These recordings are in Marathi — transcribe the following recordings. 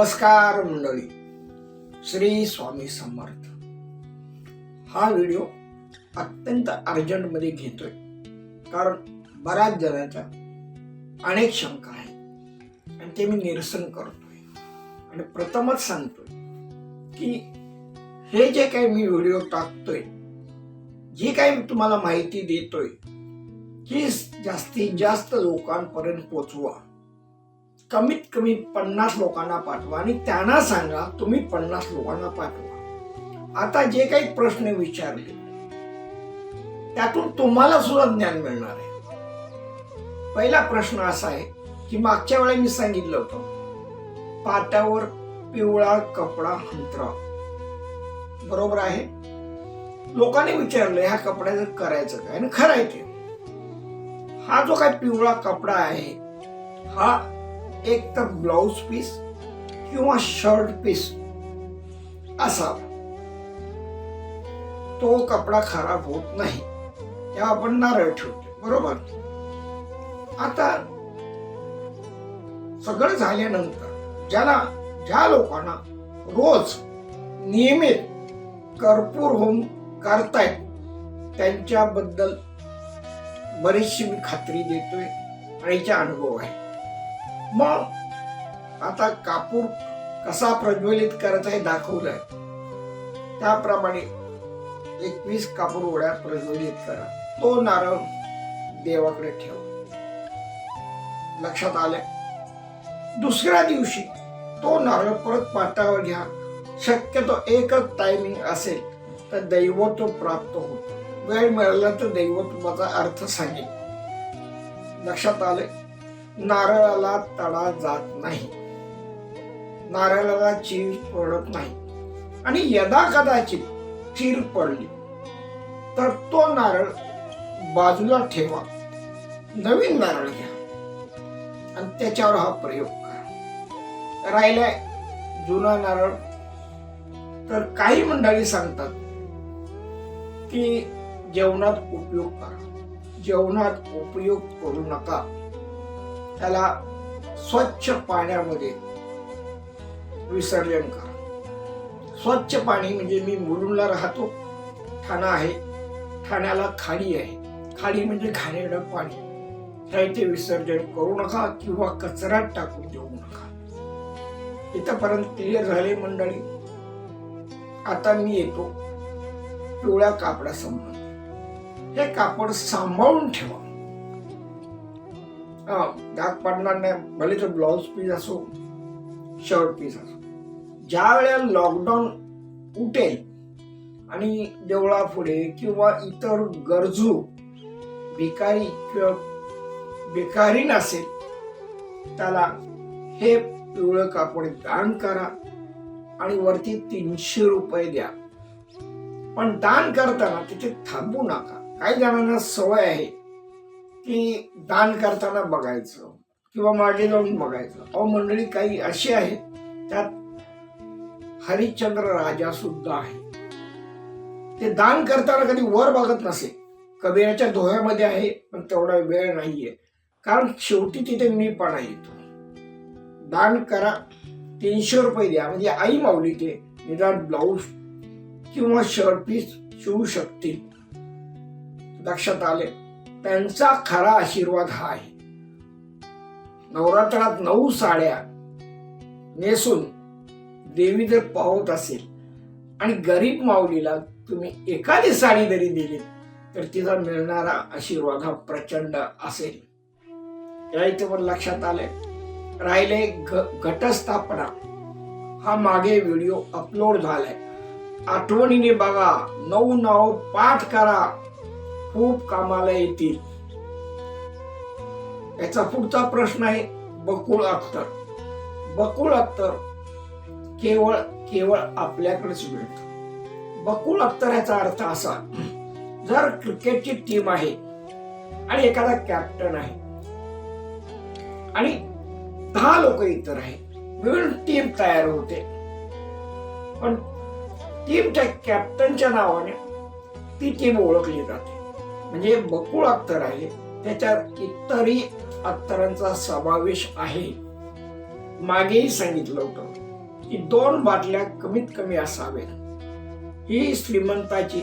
नमस्कार मंडळी. श्री स्वामी समर्थ. हा व्हिडिओ अत्यंत अर्जंटमध्ये घेतोय. कारण बऱ्याच जणांच्या अनेक शंका आहेत. आणि ते मी निरसन करतोय. आणि प्रथमच सांगतोय की हे जे काही मी व्हिडिओ टाकतोय जी काही मी तुम्हाला माहिती देतोय ही जास्तीत जास्त लोकांपर्यंत पोचवा. कमीत कमी पन्नास लोकांना पाठवा आणि त्यांना सांगा तुम्ही पन्नास लोकांना पाठवा. आता जे काही प्रश्न विचारले त्यातून तुम्हाला सुद्धा ज्ञान मिळणार आहे. पहिला प्रश्न असा आहे की मागच्या वेळेला मी सांगितलं होतं पाट्यावर पिवळा कपडा अंतरा बरोबर आहे? लोकांनी विचारलं ह्या कपड्याचं करायचं काय? आणि खरं आहे ते. हा जो काय पिवळा कपडा आहे हा एक तर ब्लाऊज पीस किंवा शर्ट पीस असावा तो कपडा खराब होत नाही. तेव्हा आपण नारळ ठेवतो बरोबर? आता सगळं झाल्यानंतर ज्याला ज्या लोकांना रोज नियमित कर्पूर होम करतायत त्यांच्याबद्दल बरीचशी मी खात्री देतोय आणि अनुभव आहे. मग आता कापूर कसा प्रज्वलित करायचा हे दाखवलंय. त्याप्रमाणे एकवीस कापूर उड्या प्रज्वलित करा. तो नारळ देवाकडे ठेवा. लक्षात आलं? दुसऱ्या दिवशी तो नारळ परत पाटावर घ्या. शक्यतो एकच टायमिंग असेल तर दैवत्व प्राप्त होतो. वेळ मिळाला तर दैवत्वाचा अर्थ सांगेल लक्षात आले? नारळाला तडा जात नाही. नारळाला चीर पडत नाही. आणि यदा कदाचित चीर पडली तर तो नारळ बाजूला ठेवा. नवीन नारळ घ्या. आणि त्याच्यावर हा प्रयोग करा. राहिलाय जुना नारळ. तर काही मंडळी सांगतात की जेवणात उपयोग करा. जेवणात उपयोग करू नका. त्याला स्वच्छ पाण्यामध्ये विसर्जन करा. स्वच्छ पाणी म्हणजे मी मुलुंडला राहतो. ठाणा आहे. ठाण्याला खाडी आहे. खाडी म्हणजे घाणेरडं पाणी. त्याचे विसर्जन करू नका किंवा कचऱ्यात टाकून देऊ नका. इथंपर्यंत क्लिअर झाले मंडळी. आता मी येतो पिवळ्या कापडासंबंध. हे कापड सांभाळून ठेवा. हा, डाग पडणार नाही. भले तो ब्लाऊज पीस असो शर्ट पीस असो. ज्या वेळेला लॉकडाऊन उठेल आणि देवळा पुढे किंवा इतर गरजू भिकारी किंवा भिकारी नसेल त्याला हे पिवळं कापड दान करा आणि वरती तीनशे रुपये द्या. पण दान करताना तिथे थांबू नका. काही जणांना सवय आहे की दान करताना बघायचं किंवा मागे जाऊन बघायचं. अहो मंडळी काही अशी आहेत त्यात हरिश्चंद्र राजा सुद्धा आहे. ते दान करताना कधी वर बघत नसे. कबीराच्या दोह्यामध्ये आहे पण तेवढा वेळ नाहीये. कारण शेवटी तिथे मी पण येतो दान करा तीनशे रुपये द्या. म्हणजे आई माऊली ते निदान ब्लाऊज किंवा शर्ट पीस शिवू शकतील. लक्षात आले त्यांचा खरा आशीर्वाद हा आहे. नवरात्रात नऊ साड्या नेसून देवी जर पाहत असेल आणि गरीब माऊलीला तुम्ही एखादी साडी जरी दिली तर तिचा मिळणारा आशीर्वाद हा प्रचंड असेल. या इथे पण लक्षात आलंय. राहिले घ- घटस्थापना. हा मागे व्हिडिओ अपलोड झालाय. आठवणीने बघा नऊ नाव पाठ करा. खूप कामाला येतील. याचा पुढचा प्रश्न आहे बकुळ अख्तर. बकुळ अख्तर केवळ केवळ आपल्याकडेच मिळत. बकुळ अख्तर याचा अर्थ असा जर क्रिकेटची टीम आहे आणि एखादा कॅप्टन आहे आणि दहा लोक इतर आहे मिळून टीम तयार होते. पण टीमच्या कॅप्टनच्या नावाने ती टीम ओळखली जाते. म्हणजे बकुळ अख्तर आहे त्याच्यात इतरही अत्तरांचा समावेश आहे. मागेही सांगितलं होतं की दोन बाटल्या कमीत कमी असाव्या ही श्रीमंताची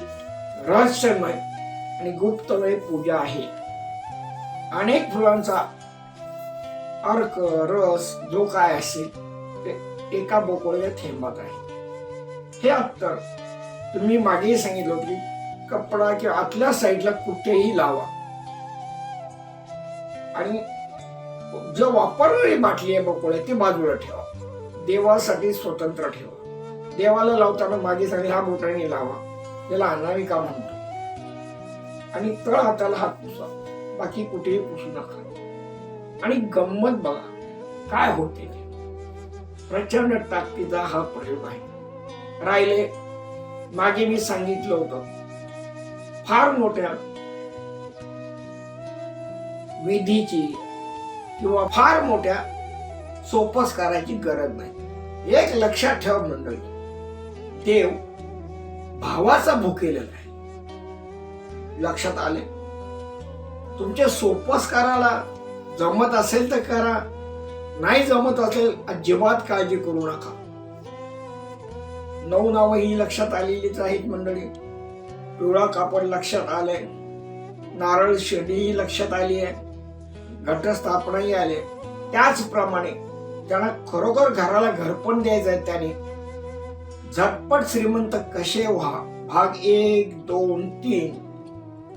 रहस्यमय आणि गुप्तमय पूजा आहे. अनेक फुलांचा अर्क रस जो काय असेल ते एका बोकळल्या थेंबात आहे. हे अत्तर तुम्ही मागेही सांगितलं होतं की कपडा किंवा आतल्या साईडला कुठेही लावा. आणि जो वापरणारी बाटली आहे बकोळ्या ती बाजूला ठेवा. देवासाठी स्वतंत्र ठेवा. देवाला लावताना मागे सांगले हा बोटाने लावा. त्याला अनामिका म्हणतो? आणि तळ हाताला हात पुसा. बाकी कुठेही पुसू नका. आणि गंमत बघा काय होते ते. प्रचंड ताकदीचा हा प्रयोग आहे. राहिले मागे मी सांगितलं होतं फार मोठ्या विधीची किंवा फार मोठ्या सोपस करायची गरज नाही. एक लक्षात ठेवा मंडळी देव भावाचा भुकेलेला आहे लक्षात आले? तुमच्या सोपस्काराला जमत असेल तर करा नाही जमत असेल अजिबात काळजी करू नका. नऊ नावं ही लक्षात आलेलीच आहेत मंडळी. पिवळा कापड लक्षात आलंय. नारळ शेडीही लक्षात आली आहे घटस्थापनाही आले त्याचप्रमाणे त्यांना खरोखर घराला घरपण द्यायचं आहे त्याने. झटपट श्रीमंत कसे व्हा? भाग एक दोन तीन.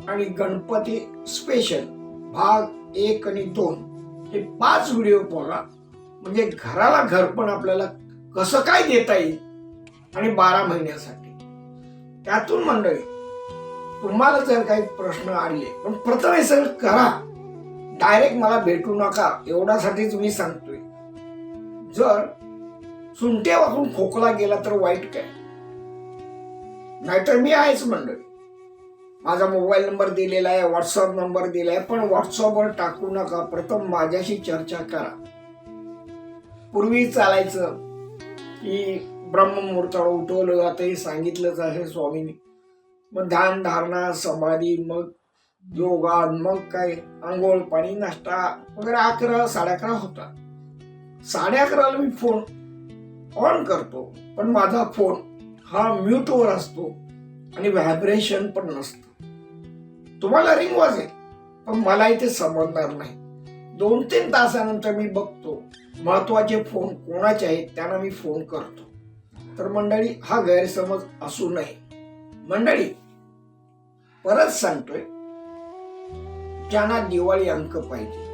आणि गणपती स्पेशल भाग एक आणि दोन. हे पाच व्हिडिओ बघा म्हणजे घराला घरपण आपल्याला कसं काय देता येईल? आणि बारा महिन्यासाठी. त्यातून मंडळी तुम्हाला जर काही प्रश्न आले पण प्रथम हे सगळं करा. डायरेक्ट मला भेटू नका एवढ्यासाठीच मी सांगतोय. जर सुंट्या वापरून खोकला गेला तर वाईट काय? नाहीतर मी आहेच मंडळी. माझा मोबाईल नंबर दिलेला आहे व्हॉट्सअप नंबर दिला आहे पण व्हॉट्सअपवर टाकू नका. प्रथम माझ्याशी चर्चा करा. पूर्वी चालायचं की ब्रह्ममुहूर्तावर उठवलं जातं हे सांगितलंच आहे स्वामींनी. मग ध्यान धारणा समाधी मग योगा मग काय? आंघोळ पाणी नाश्ता वगैरे अकरा साडे अकरा होता. साडे अकराला मी फोन ऑन करतो पण माझा फोन हा म्यूटवर असतो आणि व्हायब्रेशन पण नसतं. तुम्हाला रिंग वाजेल पण मला इथे समजणार नाही. दोन तीन तासानंतर मी बघतो महत्त्वाचे फोन कोणाचे आहेत त्यांना मी फोन करतो. तर मंडळी हा गैरसमज असू नये. मंडळी परत सांगतोय ज्यांना दिवाळी अंक पाहिजे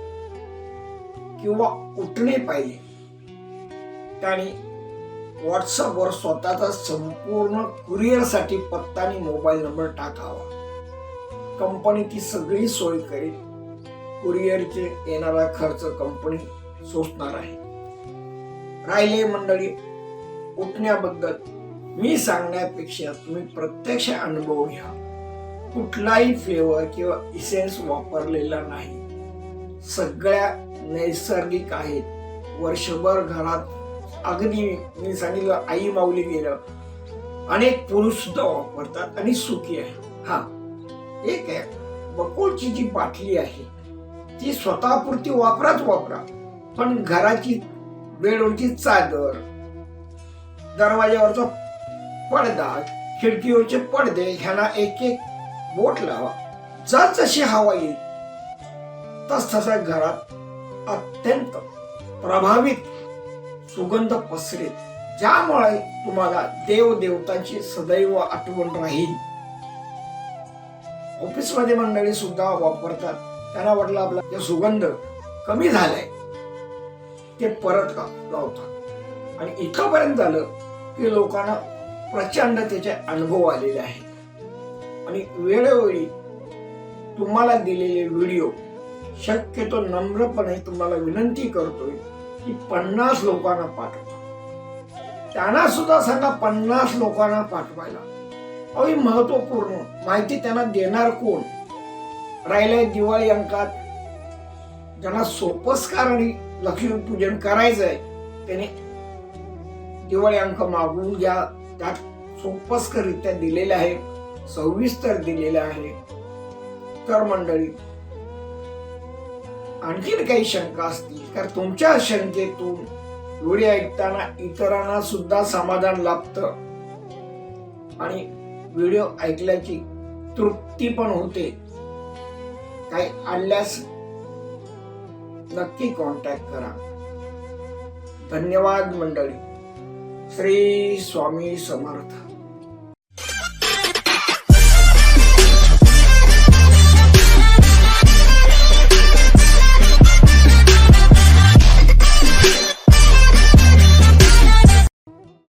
किंवा उठणे पाहिजे त्यांनी व्हॉट्सअपवर स्वतःचा संपूर्ण कुरिअरसाठी पत्ता आणि मोबाईल नंबर टाकावा. कंपनी ती सगळी सोय करेल. कुरिअरचे येणारा खर्च कंपनी सोसणार आहे. राहिले मंडळी उठण्याबद्दल मी सांगण्यापेक्षा तुम्ही प्रत्यक्ष अनुभव घ्या. कुठलाही फ्लेवर किंवा इसेन्स वापरलेला नाही. सगळ्या नैसर्गिक आहेत. वर्षभर घरात अगदी मी सांगितलं आई माऊली गेलं. अनेक पुरुष सुद्धा वापरतात आणि सुखी आहे. हा एक आहे. बकोळची जी बाटली आहे ती स्वतःपुरती वापराच वापरा. पण घराची बेडवरची चादर दरवाज्यावरचा पडदा खिडकीवरचे पडदे ह्याला एक एक बोट लावा. जर जशी हवा येईल तस तसा घरात अत्यंत प्रभावित सुगंध पसरेल ज्यामुळे तुम्हाला देव देवतांची सदैव आठवण राहील. ऑफिसमध्ये मंडळी सुद्धा वापरतात. त्यांना वाटलं आपला ते सुगंध कमी झालाय ते परत लावतात. आणि इथंपर्यंत झालं की लोकांना प्रचंड त्याचे अनुभव आलेले आहेत. आणि वेळोवेळी तुम्हाला दिलेले व्हिडिओ शक्यतो नम्रपणे तुम्हाला विनंती करतोय की पन्नास लोकांना पाठवा. त्यांना सुद्धा सांगा पन्नास लोकांना पाठवायला. अवि महत्त्वपूर्ण माहिती त्यांना देणार कोण? राहिलंय दिवाळी अंकात. ज्यांना सोपस्कार आणि लक्ष्मीपूजन करायचंय त्याने दिवाळी अंक मागून घ्या. त्यात सोपस्करित्या दिलेले आहे सविस्तर दिलेले आहे. तर मंडळी आणखीन काही शंका असतील तर तुमच्या शंकेतून व्हिडिओ ऐकताना इतरांना सुद्धा समाधान लाभतं. आणि व्हिडिओ ऐकल्याची तृप्ती पण होते. काही आणल्यास नक्की कॉन्टॅक्ट करा. धन्यवाद मंडळी. श्री स्वामी समर्थ.